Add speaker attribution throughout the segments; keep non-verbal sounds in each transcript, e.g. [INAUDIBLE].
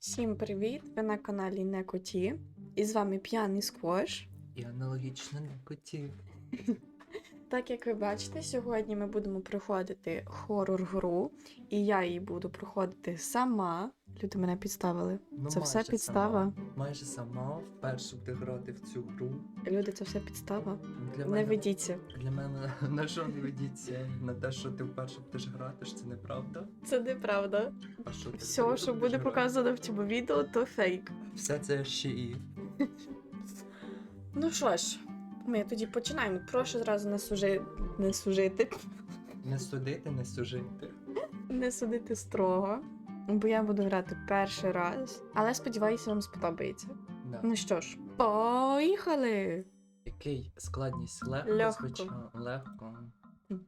Speaker 1: Всім привіт! Ви на каналі Не Коті. І з вами п'яний сквош.
Speaker 2: І аналогічно не котів. [LAUGHS]
Speaker 1: Так як ви бачите, сьогодні ми будемо проходити хорор-гру, і я її буду проходити сама. Люди мене підставили.
Speaker 2: Ну,
Speaker 1: це все підстава.
Speaker 2: Сама. Майже сама вперше буде грати в цю гру.
Speaker 1: Люди, це все підстава.
Speaker 2: Для
Speaker 1: Не
Speaker 2: мене,
Speaker 1: ведіться.
Speaker 2: Для мене [LAUGHS] на що не ведіться? На те, що ти вперше будеш грати, це неправда.
Speaker 1: Це неправда.
Speaker 2: А що ти
Speaker 1: Все, що буде
Speaker 2: грати?
Speaker 1: показано в цьому відео, то фейк.
Speaker 2: Все це ще і.
Speaker 1: Ну що ж, ми тоді починаємо. Прошу зразу не сужи... не сужити.
Speaker 2: Не судити, не сужити.
Speaker 1: Не судити строго, бо я буду грати перший раз, але сподіваюся, вам сподобається.
Speaker 2: Да.
Speaker 1: Ну що ж, поїхали!
Speaker 2: Який складність легко,
Speaker 1: Легко.
Speaker 2: звичайно, легко.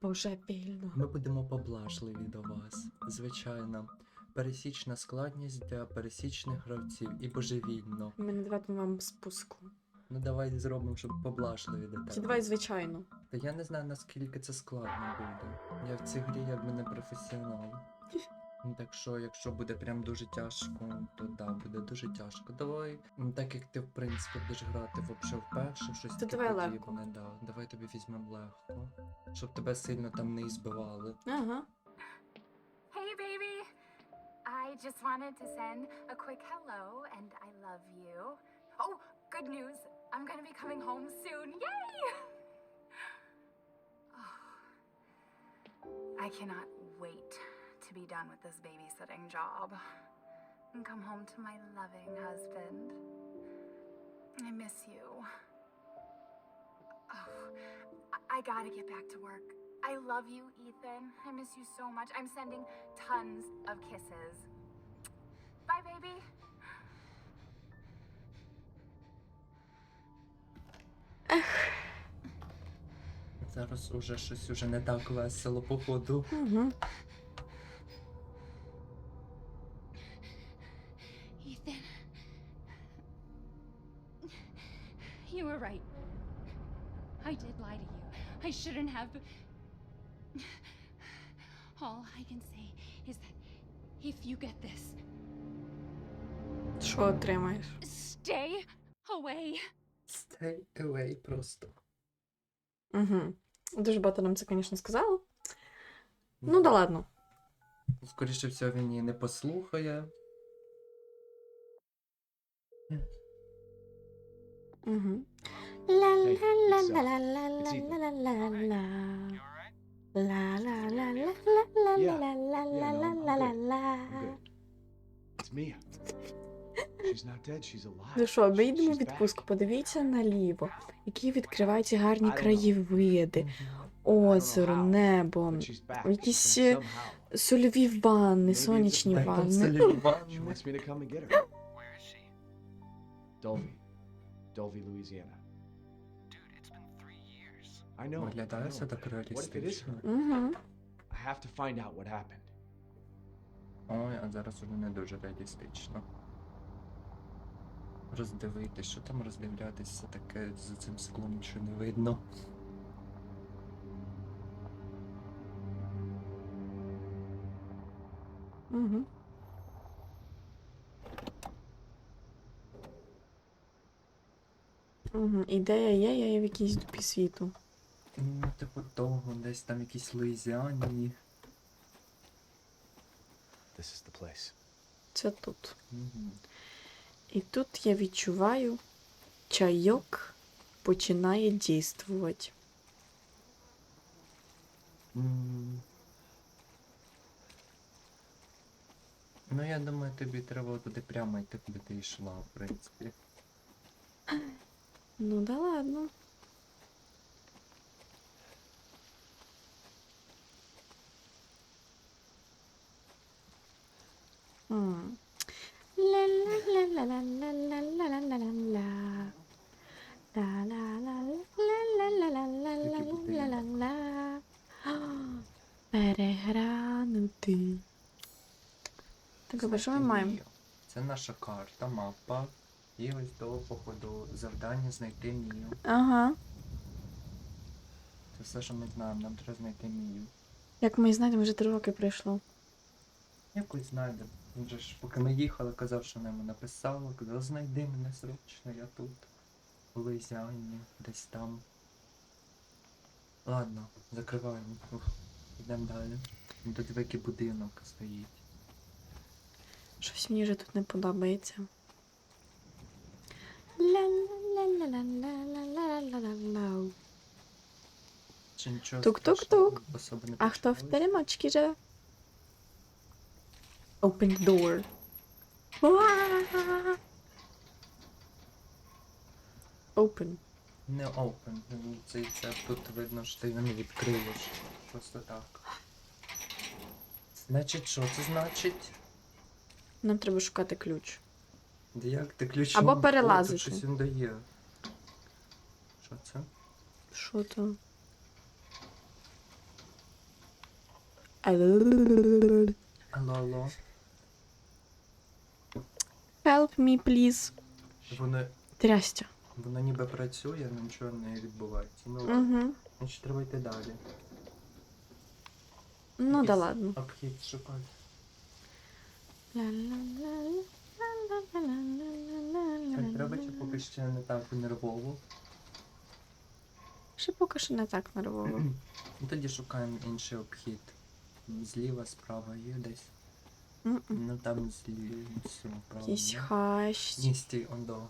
Speaker 1: Божевільно.
Speaker 2: Ми будемо поблажливі до вас. Звичайно. Пересічна складність для пересічних гравців і божевільно.
Speaker 1: Ми не даватимемо вам спуску.
Speaker 2: Ну давай зробимо, щоб поблажливі до тебе.
Speaker 1: Чи давай звичайно.
Speaker 2: Та я не знаю наскільки це складно буде. Я в цій грі якби не професіонал. [LAUGHS] Так що, якщо буде прям дуже тяжко, то да, буде дуже тяжко. Давай, так як ти в принципі будеш грати вообще вперше, щось
Speaker 1: То
Speaker 2: таке
Speaker 1: давай легко.
Speaker 2: да. Давай тобі візьмемо легко. Щоб тебе сильно там не ізбивали.
Speaker 1: Ага.
Speaker 3: Hey, baby! I just wanted to send a quick hello and I love you. Oh, good news! I'm gonna be coming home soon. Yay! Oh, I cannot wait to be done with this babysitting job and come home to my loving husband. I miss you. Oh, I, I gotta get back to work. I love you, Ethan. I miss you so much. I'm sending tons of kisses. Bye, baby.
Speaker 2: Зараз уже щось уже не так весело, походу.
Speaker 1: Угу.
Speaker 3: Ethan. You were right. I did lie to you. I shouldn't have. All I can say is that if you get this,
Speaker 1: Що отримаєш?
Speaker 3: stay away.
Speaker 2: Stay away просто.
Speaker 1: Угу. Дуже багато нам це, звісно, сказали. Ну да ладно.
Speaker 2: Скоріше всього, він її не послухає.
Speaker 4: She's alive.
Speaker 1: Ну що, ми
Speaker 4: She-
Speaker 1: йдемо в
Speaker 4: she's
Speaker 1: відпустку. Подивіться наліво, які відкриваються гарні краєвиди, озеро,
Speaker 4: how,
Speaker 1: небо, якісь сольові ванни, сонячні ванни.
Speaker 4: Dulvey. Dulvey, Louisiana.
Speaker 5: Dude, it's been three years.
Speaker 4: I know. I
Speaker 2: Виглядає
Speaker 4: know,
Speaker 2: все так
Speaker 4: What if it is
Speaker 2: реалістично.
Speaker 4: her?
Speaker 1: Угу.
Speaker 4: I have to find out what happened.
Speaker 2: Ой, а зараз уже не дуже реалістично. Роздивитись, що там роздивлятися таке за цим склом нічого не видно.
Speaker 1: Угу. Угу. Ідея є, я є в якійсь дупі світу.
Speaker 2: Ну, типу того, десь там якісь Луїзіані.
Speaker 4: This is the place.
Speaker 1: Це тут.
Speaker 2: Мгм.
Speaker 1: І тут я відчуваю, чайок починає дійствувати.
Speaker 2: М. Ну, я думаю, тобі треба туди прямо йти, куди ти йшла, в принципі.
Speaker 1: Ну да ладно. Перегранути. Так, а що ми маємо?
Speaker 2: Це наша карта, мапа. І ось до походу завдання знайти Мію.
Speaker 1: Ага.
Speaker 2: Це все, що ми знаємо, нам треба знайти Мію.
Speaker 1: Як ми і знаємо, вже три роки пройшло.
Speaker 2: Якось знайде. Він же ж, поки ми їхали, казав, що вона йому написала, казав, знайди мене срочно, я тут. У Луїзіані, десь там. Ладно, закриваємо. Йдемо далі. Тут який будинок стоїть.
Speaker 1: Щось мені вже тут не подобається.
Speaker 2: Чи нічого
Speaker 1: Тук-тук-тук.
Speaker 2: страшного особо не
Speaker 1: А хто в
Speaker 2: почалось?
Speaker 1: теремочці живе? Open door. Open.
Speaker 2: Не open. ну, Це, це тут видно, що ти його не відкриєш. Просто так. Значить, що це значить?
Speaker 1: Нам треба шукати ключ.
Speaker 2: Де Як ти ключ?
Speaker 1: Або перелазити.
Speaker 2: Щось він дає. Що це?
Speaker 1: Що то?
Speaker 2: Алло, алло.
Speaker 1: Help me, please.
Speaker 2: Воно,
Speaker 1: Трястя.
Speaker 2: воно ніби працює, але нічого не відбувається. Ну.
Speaker 1: Угу.
Speaker 2: значить треба йти далі.
Speaker 1: Ну да ладно.
Speaker 2: Обхід шукати. Так, треба чи поки ще не так нервово.
Speaker 1: Ще поки що не так нервово.
Speaker 2: Ну тоді шукаємо інший обхід. Зліва, справа є десь.
Speaker 1: М-м.
Speaker 2: Ну там зліва, все,
Speaker 1: Якийсь хащ.
Speaker 2: Ні, стій, он до.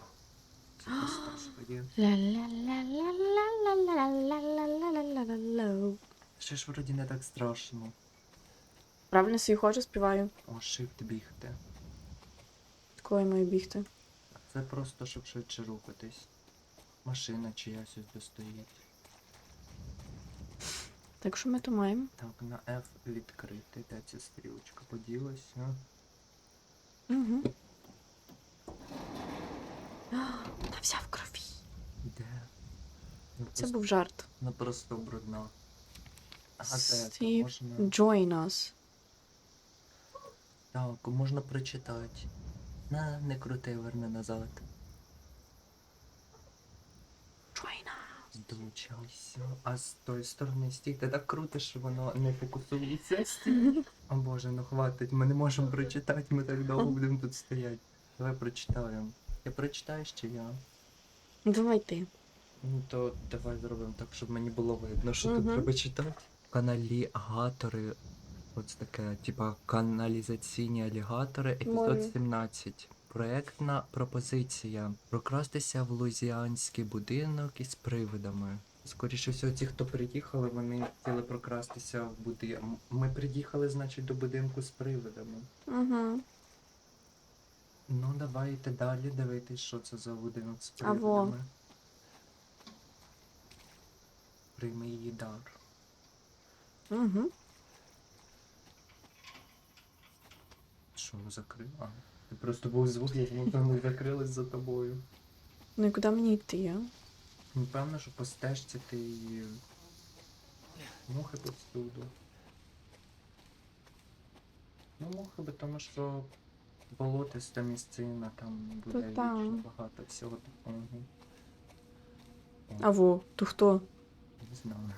Speaker 2: Це [GASPS] просто що. Ще ж вроді не так страшно.
Speaker 1: Правильно свій хочу співаю.
Speaker 2: О, shift бігти.
Speaker 1: Такого маю бігти.
Speaker 2: Це просто щоб швидше рухатись. Машина чиясь ось достоїть.
Speaker 1: Так що ми то маємо?
Speaker 2: Так, на F відкрити. Де ця стрілочка поділася?
Speaker 1: Угу. Вона вся в крові.
Speaker 2: Де? Ну,
Speaker 1: Це
Speaker 2: просто-
Speaker 1: був жарт.
Speaker 2: Ну просто брудна. Це
Speaker 1: Стів,
Speaker 2: можна.
Speaker 1: Join us.
Speaker 2: Так, можна прочитати. На, не крути, верни назад.
Speaker 1: Join us.
Speaker 2: Долучайся. А з тої сторони стій, ти так круто, що воно не фокусується. Стій. О боже, ну хватить, ми не можемо прочитати, ми так довго будемо тут стояти. Давай прочитаємо. Ти прочитаєш чи я?
Speaker 1: Давай ти.
Speaker 2: Ну то давай зробимо так, щоб мені було видно, що тут
Speaker 1: Мгм.
Speaker 2: треба читати. Каналігатори. Ось таке, типа каналізаційні алігатори, епізод
Speaker 1: Мові.
Speaker 2: 17. Проектна пропозиція. Прокрастися в лузіанський будинок із привидами. Скоріше всього, ті, хто приїхали, вони хотіли прокрастися в будинок. Ми приїхали, значить, до будинку з привидами.
Speaker 1: Угу.
Speaker 2: Ну, давайте далі дивитись, що це за будинок з привидами. Прийми її дар.
Speaker 1: Угу.
Speaker 2: Що, закрив? Просто був звук, я думав, вони закрились за тобою.
Speaker 1: Ну і куди мені йти, а?
Speaker 2: Ну, певно, що по стежці ти і... Мухи повсюду. Ну, мухи, бо тому що болотиста місцина, там буде
Speaker 1: там.
Speaker 2: більше багато всього такого.
Speaker 1: Во, то хто?
Speaker 2: Не знаю.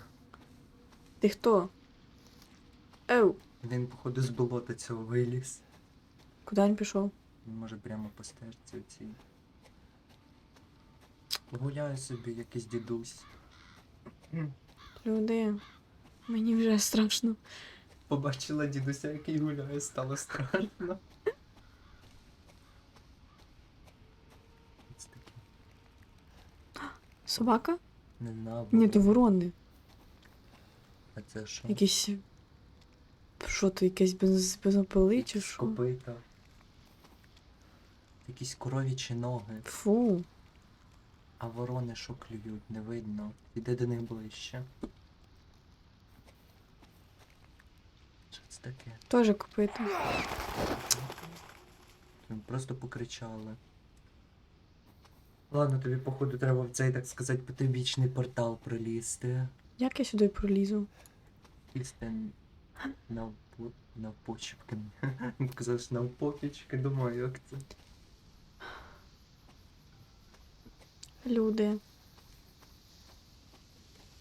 Speaker 1: Ти хто? Оу,
Speaker 2: Він, походу, з болота цього виліз.
Speaker 1: куди він пішов?
Speaker 2: Він може прямо по стежці оцій. Гуляє собі якийсь дідусь.
Speaker 1: Люди. Мені вже страшно.
Speaker 2: Побачила дідуся, який гуляє, стало страшно. Ось таке.
Speaker 1: Собака?
Speaker 2: Не знаю.
Speaker 1: Ні, то ворони.
Speaker 2: А це що?
Speaker 1: Якісь. Що то, якесь без, безопили чи що?
Speaker 2: Копита. Якісь коровічі ноги.
Speaker 1: Фу.
Speaker 2: А ворони що клюють, не видно. Іди до них ближче. Що це таке?
Speaker 1: Тоже копито.
Speaker 2: Просто покричали. Ладно, тобі, походу, треба в цей, так сказати, потойбічний портал пролізти.
Speaker 1: Як я сюди пролізу?
Speaker 2: Лізти на, на почепки. [LAUGHS] Казав, що на попічки, думаю, як це.
Speaker 1: Люди.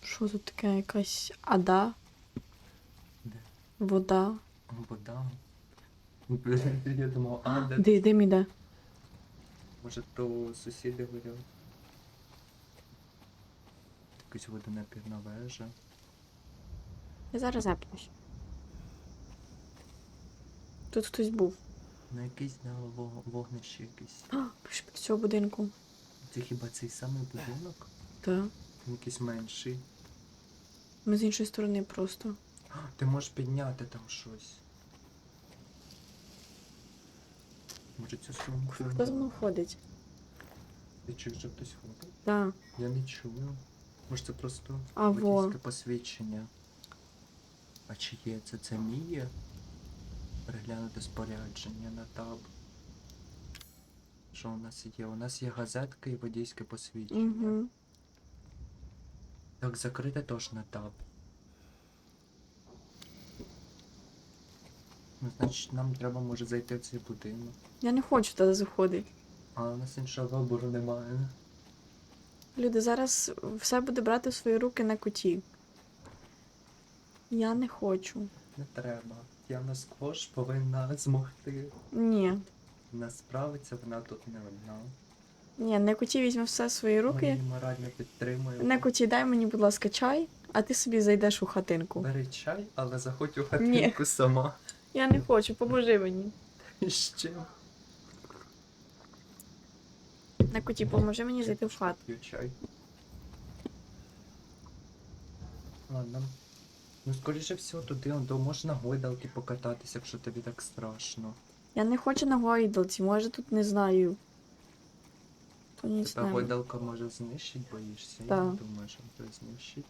Speaker 1: Що тут таке? Якась ада?
Speaker 2: Де?
Speaker 1: Вода?
Speaker 2: Вода. [LAUGHS] Я думав, а, де
Speaker 1: Де, де мій де?
Speaker 2: Може, то сусіди горять. Якась водонапірна вежа.
Speaker 1: Я зараз запнусь. Тут хтось був.
Speaker 2: На якийсь да, во- вогнище якесь.
Speaker 1: А, пише до цього будинку.
Speaker 2: Це хіба цей самий будинок?
Speaker 1: Так.
Speaker 2: Якийсь менший.
Speaker 1: Ми з іншої сторони просто.
Speaker 2: Ти можеш підняти там щось. Може цю сумку.
Speaker 1: Хто мною ходить?
Speaker 2: Ти чуєш, що хтось ходить?
Speaker 1: Так.
Speaker 2: Я не чую. Може це просто
Speaker 1: А,
Speaker 2: водійське посвідчення. А чи є це? Це міє? Переглянути спорядження на таб. Що у нас є? У нас є газетка і водійське посвідчення.
Speaker 1: Угу.
Speaker 2: Так, закрите теж на таб. Ну, значить, нам треба може зайти в цей будинок.
Speaker 1: Я не хочу туди заходити.
Speaker 2: А у нас іншого вибору немає.
Speaker 1: Люди зараз все буде брати в свої руки на куті. Я не хочу.
Speaker 2: Не треба. Яна Сквош повинна [LAUGHS] змогти.
Speaker 1: Ні.
Speaker 2: Не справиться, вона тут не одна.
Speaker 1: Ні, не куті візьме все в свої
Speaker 2: Ми
Speaker 1: руки.
Speaker 2: її морально підтримуємо.
Speaker 1: Не куті, дай мені, будь ласка, чай, а ти собі зайдеш у хатинку.
Speaker 2: Бери чай, але заходь у хатинку сама.
Speaker 1: Я не хочу, поможи мені.
Speaker 2: І ще
Speaker 1: На куті, поможи мені зайти в хату.
Speaker 2: п'ю чай. Ладно. Ну, скоріше всього, туди он, можна гойдалки покататися, якщо тобі так страшно.
Speaker 1: Я не хочу на гойдалці, може тут не знаю. То не
Speaker 2: Тебе
Speaker 1: знаю.
Speaker 2: гойдалка може знищить, боїшся? Я
Speaker 1: Так.
Speaker 2: не думаю, що тебе знищить.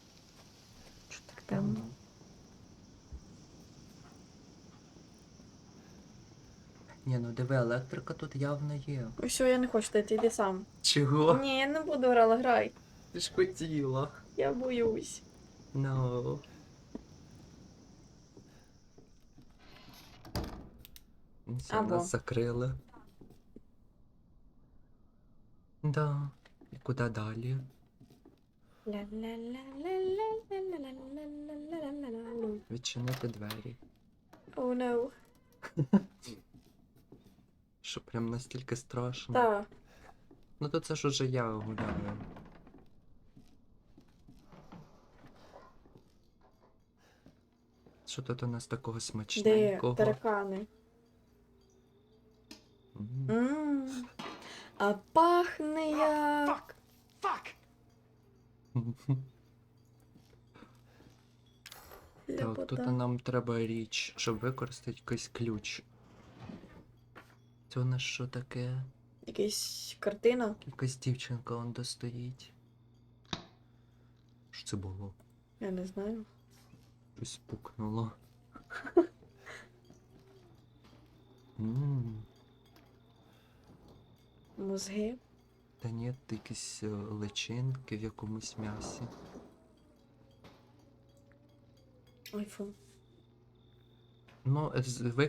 Speaker 1: Що так темно?
Speaker 2: Ні, ну диви, електрика тут явно є.
Speaker 1: Все, я не хочу йти, йди сам.
Speaker 2: Чого?
Speaker 1: Ні, я не буду грала, грай.
Speaker 2: Ти ж хотіла.
Speaker 1: Я боюсь.
Speaker 2: No. Все,
Speaker 1: Або.
Speaker 2: нас закрили. Да. І куди далі?
Speaker 1: Ла-ла-ла-ла-ла-ла-ла-ла-ла-ла-ла.
Speaker 2: Відчинити двері.
Speaker 1: Oh no. [LAUGHS]
Speaker 2: Що прям настільки страшно.
Speaker 1: Так.
Speaker 2: Ну то це ж уже я гуляю. Що тут у нас такого
Speaker 1: Де
Speaker 2: смачненького?
Speaker 1: таракани?
Speaker 2: М.
Speaker 1: А пахне як.
Speaker 4: Fuck!
Speaker 2: Так, тут
Speaker 1: Ляпота.
Speaker 2: нам треба річ, щоб використати якийсь ключ. Це у нас що таке?
Speaker 1: Якась картина.
Speaker 2: Якась дівчинка он достоїть. Що це було?
Speaker 1: Я не знаю.
Speaker 2: Щось пукнуло. [LAUGHS] М,
Speaker 1: Мозги.
Speaker 2: Та ні, це якісь е, личинки в якомусь м'ясі.
Speaker 1: Айфон.
Speaker 2: Ну,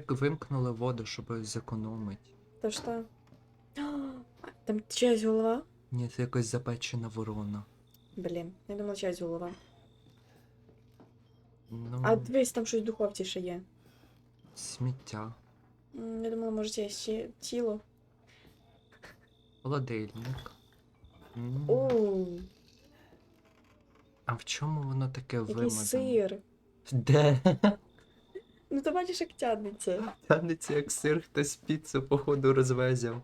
Speaker 2: вимкнули воду, щоб зекономити.
Speaker 1: То що? Там чиясь голова?
Speaker 2: Ні, це якось запечена ворона.
Speaker 1: Блін, я думала, чиясь голова.
Speaker 2: Ну,
Speaker 1: А дивись, там щось в духовці ще є.
Speaker 2: сміття.
Speaker 1: Я думала, може, це ще тіло.
Speaker 2: Холодильник. М.
Speaker 1: Оу,
Speaker 2: А в чому воно таке
Speaker 1: який
Speaker 2: вимазане?
Speaker 1: сир.
Speaker 2: Де?
Speaker 1: Ну ти бачиш, як тягнеться.
Speaker 2: Тянеться як сир, хтось піцу, походу, розвезяв.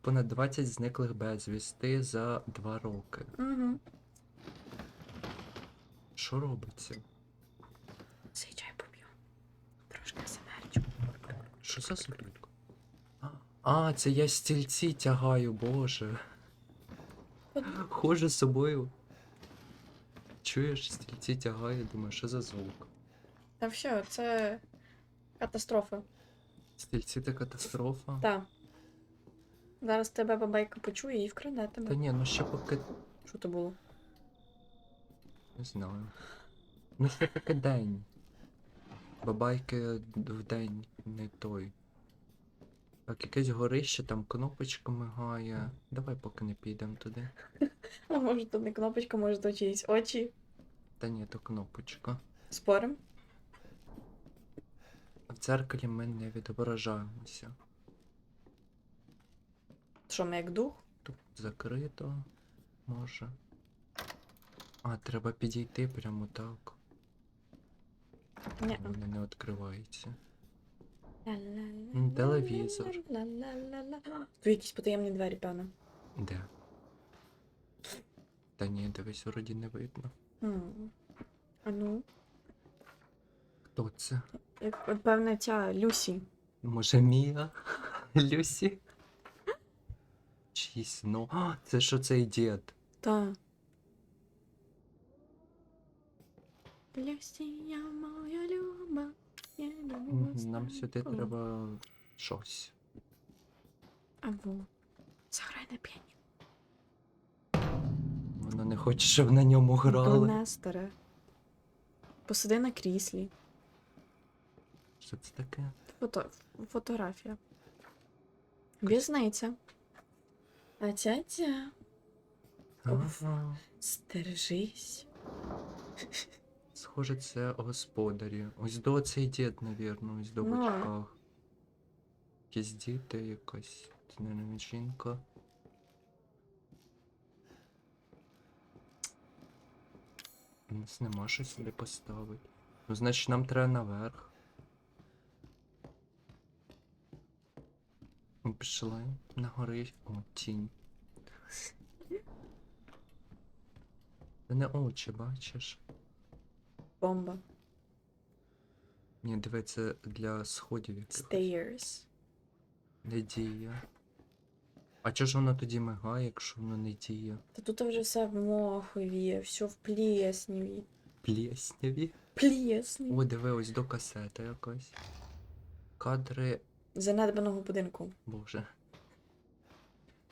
Speaker 2: Понад 20 зниклих безвісти за 2 роки.
Speaker 1: Угу.
Speaker 2: Що робиться?
Speaker 1: Цей чай поп'ю. Трошки смерчу.
Speaker 2: Що за звук? А, це я стільці тягаю, боже. Хожу з собою. Чуєш, стільці тягаю, думаю, що за звук?
Speaker 1: Та все, це катастрофа.
Speaker 2: Стільці це катастрофа.
Speaker 1: Так. Зараз тебе бабайка почує і вкраде
Speaker 2: Та ні, ну ще поки
Speaker 1: Що то було?
Speaker 2: Не знаю. Ну ще таки день. Бабайки в день не той. Так, якесь горище, там кнопочка мигає. Давай поки не підемо туди. [LAUGHS]
Speaker 1: А може то не кнопочка, може то чиїсь очі.
Speaker 2: Та ні, то кнопочка.
Speaker 1: Спорим?
Speaker 2: А дзеркалі ми не відображаємося.
Speaker 1: Що, ми як дух?
Speaker 2: Тут закрито. Може. А, треба підійти прямо так.
Speaker 1: Ні.
Speaker 2: Воно не відкривається. Телевізор.
Speaker 1: Тут якісь потаємні двері, певно.
Speaker 2: Де? Та ні, дивись, вроді не видно.
Speaker 1: А ну,
Speaker 2: Хто це?
Speaker 1: як, певне, ця Люсі.
Speaker 2: Може Мія? [LAUGHS] Люсі? Чийсь, ну. А, це що цей дід?
Speaker 1: Та. Я моя
Speaker 2: Нам сюди треба щось.
Speaker 1: Або. Заграй на піані.
Speaker 2: Вона не хоче, щоб на ньому грали.
Speaker 1: не старе. Посиди на кріслі.
Speaker 2: Що це таке?
Speaker 1: Фото... Фотографія. В'язниця. А ця-ця.
Speaker 2: Ага.
Speaker 1: Стережись.
Speaker 2: Схоже, це господарі. Ось до цей дід, навірно, ось до
Speaker 1: Ну.
Speaker 2: бочках. Якісь діти, якась це, мабуть, жінка. У нас нема що сюди поставити. Ну, значить, нам треба наверх. Ми пішли на гори. О, тінь. Це не очі, бачиш?
Speaker 1: Бомба.
Speaker 2: Ні, диви, це для сходів якихось.
Speaker 1: Stairs.
Speaker 2: Не діє. А чого ж воно тоді мигає, якщо воно не діє?
Speaker 1: Та тут вже все в мохові, все в плесневі.
Speaker 2: Плєсняві?
Speaker 1: Плесневі.
Speaker 2: О, диви, ось до касети якось. Кадри.
Speaker 1: Занедбаного будинку.
Speaker 2: Боже.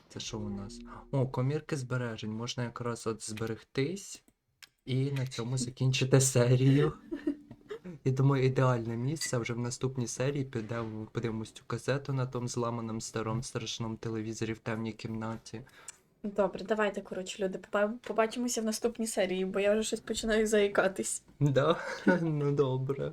Speaker 2: Це що у нас? О, комірки збережень. Можна якраз от зберегтись і на цьому закінчити серію. Я думаю, ідеальне місце. Вже в наступній серії підемо, подивимось цю казету на тому зламаному старому страшному телевізорі в темній кімнаті.
Speaker 1: Добре, давайте, коротше, люди, поба- побачимося в наступній серії, бо я вже щось починаю заїкатись.
Speaker 2: Да, [LAUGHS] ну добре.